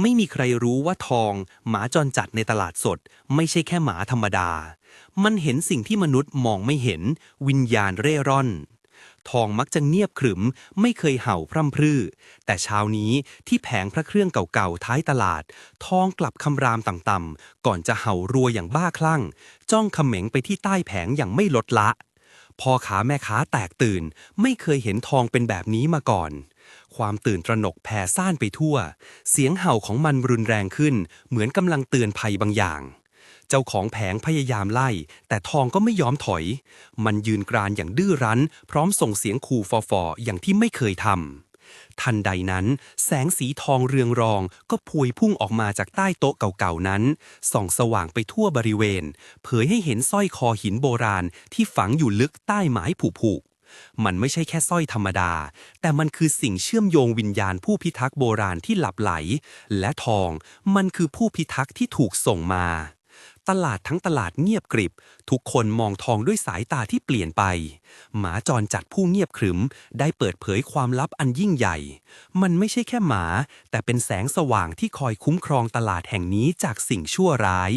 ไม่มีใครรู้ว่าทอง หมาจรจัดในตลาดสด ไม่ใช่แค่หมาธรรมดา มันเห็นสิ่งที่มนุษย์มองไม่เห็น วิญญาณเร่ร่อน ทองมักจะเงียบขรึม ไม่เคยเห่าพร่ำพรื่อ แต่เช้านี้ที่แผงพระเครื่องเก่าๆท้ายตลาด ทองกลับคำรามต่ำๆก่อนจะเห่ารัวอย่างบ้าคลั่ง จ้องเขม็งไปที่ใต้แผงอย่างไม่ลดละพ่อค้าแม่ค้าแตกตื่น ไม่เคยเห็นทองเป็นแบบนี้มาก่อน ความตื่นตระหนกแผ่ซ่านไปทั่ว เสียงเห่าของมันรุนแรงขึ้น เหมือนกำลังเตือนภัยบางอย่าง เจ้าของแผงพยายามไล่ แต่ทองก็ไม่ยอมถอย มันยืนกรานอย่างดื้อรั้น พร้อมส่งเสียงขู่ฟอๆอย่างที่ไม่เคยทำทันใดนั้น แสงสีทองเรืองรองก็พวยพุ่งออกมาจากใต้โต๊ะเก่าๆนั้น ส่องสว่างไปทั่วบริเวณ เผยให้เห็นสร้อยคอหินโบราณที่ฝังอยู่ลึกใต้ไม้ผุๆ มันไม่ใช่แค่สร้อยธรรมดา แต่มันคือสิ่งเชื่อมโยงวิญญาณผู้พิทักษ์โบราณที่หลับไหล และทอง มันคือผู้พิทักษ์ที่ถูกส่งมา ตลาดทั้งตลาดเงียบกริบ ทุกคนมองทองด้วยสายตาที่เปลี่ยนไป หมาจรจัดผู้เงียบขรึม ได้เปิดเผยความลับอันยิ่งใหญ่ มันไม่ใช่แค่หมา แต่เป็นแสงสว่างที่คอยคุ้มครองตลาดแห่งนี้จากสิ่งชั่วร้าย